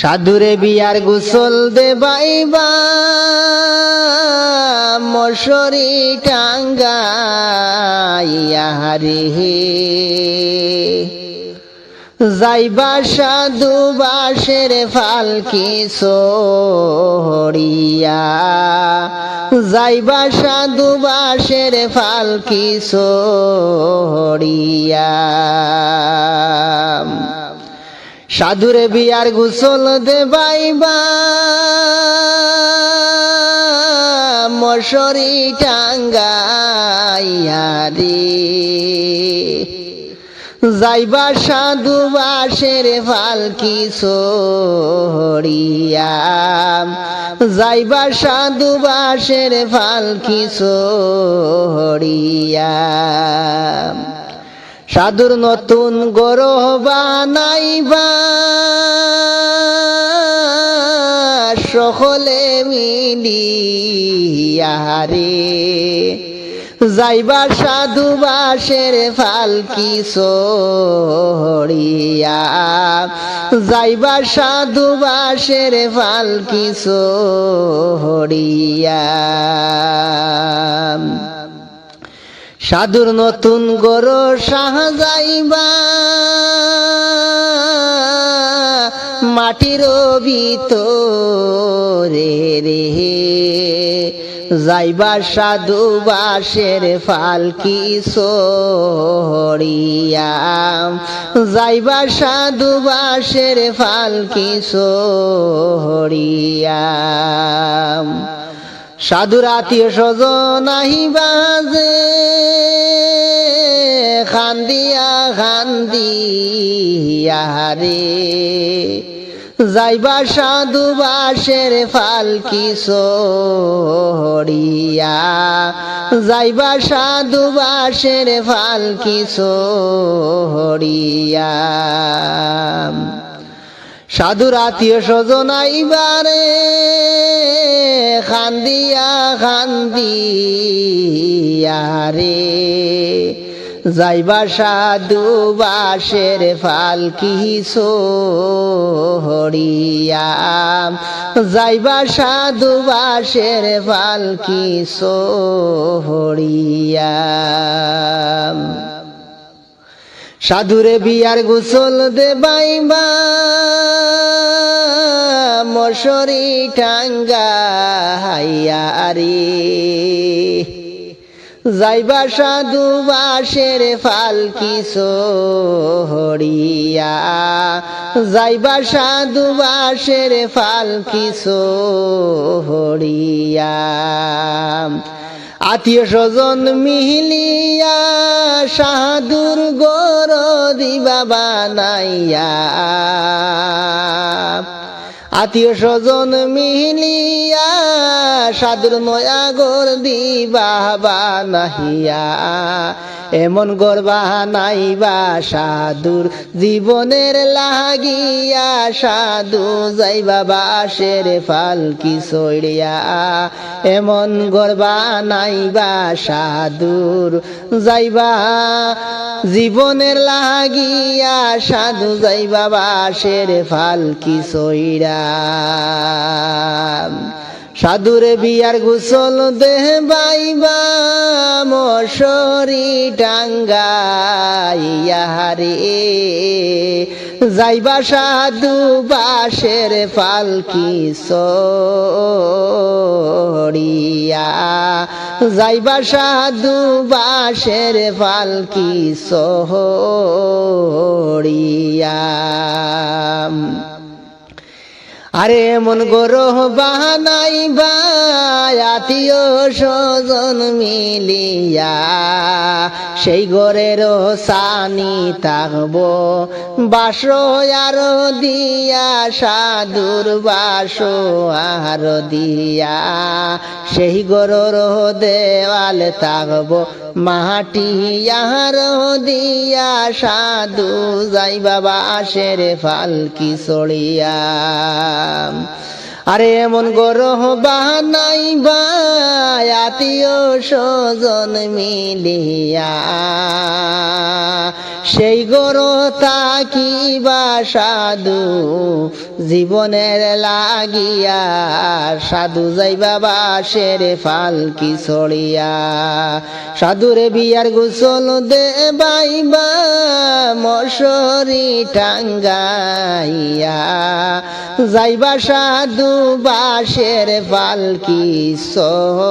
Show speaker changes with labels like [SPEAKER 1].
[SPEAKER 1] সাধুরে বিয়ার গোসল দেবাইবা, মশরি টাঙ্গাইয়ারে যাইবা সাধু বাসের ফালকি সরিয়া, যাইবা সাধু বাসের ফালকি সরিয়া। সাধুরে বিয়ার গোসল দেবাইবা। মশরি টাঙ্গাইয়ারে যাইবা সাধু বাসের ফালকি সরিয়া। যাইবা সাধু বাসের ফালকি সরিয়া। সাধুর নতুন গরহ বানাইবা। সকলে মিলিয়ারে যাইবা সাধু বাসের ফালকি সরিয়া। যাইবা সাধু বাসের ফালকি সরিয়া। সাধুর নতুন গরো সাহাযাইবা মাটির ভিতরে রে। যাইবা সাধু বাসের ফালকি সরিয়া। যাইবা সাধু বাসের ফালকি সরিয়া। সাধুর আত্মীয় স্বজন আহিবাজে খান্দিয়া রে যাইবা সাধু বাসের ফালকি সরিয়া। যাইবা সাধু বাসের ফালকি সরিয়া। সাধুর আত্মীয় স্বজন আইবারে, খান্দিয়া খান্দিয়া রে। যাইবা সাধু বাসের ফালকি সরিয়া যাইবা সাধু বাসের ফালকি সরিয়া সাধুরে বিয়ার গোসল দেবাইবা, মশরি টাঙ্গাইয়ারে যাইবা সাধু বাসের ফালকি সরিয়া যাইবা সাধু বাসের ফালকি সরিয়া আত্মীয় স্বজন মিহিলিয়া সাধুর গোর দিবা বানাইয়া আত্মীয় স্বজন মিলিয়া সাধুর নয়া গোর দিবা নাহিয়া। এমন গর্বা নাইবা সাধুর জীবনের লাগিয়া। সাধু যাইবা বাসের ফালকি সইড়িয়া। এমন গর্বা নাইবা সাধুর যাইবা জীবনের লাগিয়া। সাধু যাইবা বাসের ফালকি সইরা সাধুরে বিয়ার গোসল দেহ বাইবা, মশরি টাঙ্গাইয়ারে যাইবা সাধু বাসের ফালকি সরিয়া। যাইবা সাধু বাসের ফালকি সহরিয়া আরে মন গরহ বাহানাইবা আত্মীয় স্বজন মিলিয়া সেই গরের সানি থাকব। বাস আর দিয়া, সাধুর বাস আর দিয়া সেই গরর দেওয়াল থাকব। মাটি আর দিয়া, সাধু যাইবা বাসের ফালকি সড়িয়া আরে এমন গরহ বানাইবা আত্মীয় স্বজন মিলিয়া। সেই গরো তাকিবা সাধু জীবনের লাগিয়া, সাধু যাইবা বাসের ফালকি ছড়িয়া। সাধুরে বিয়ার গোসল দে বাইবা মশরি টাঙ্গাইয়া। যাইবা সাধু বাসের পালকি সড়িয়া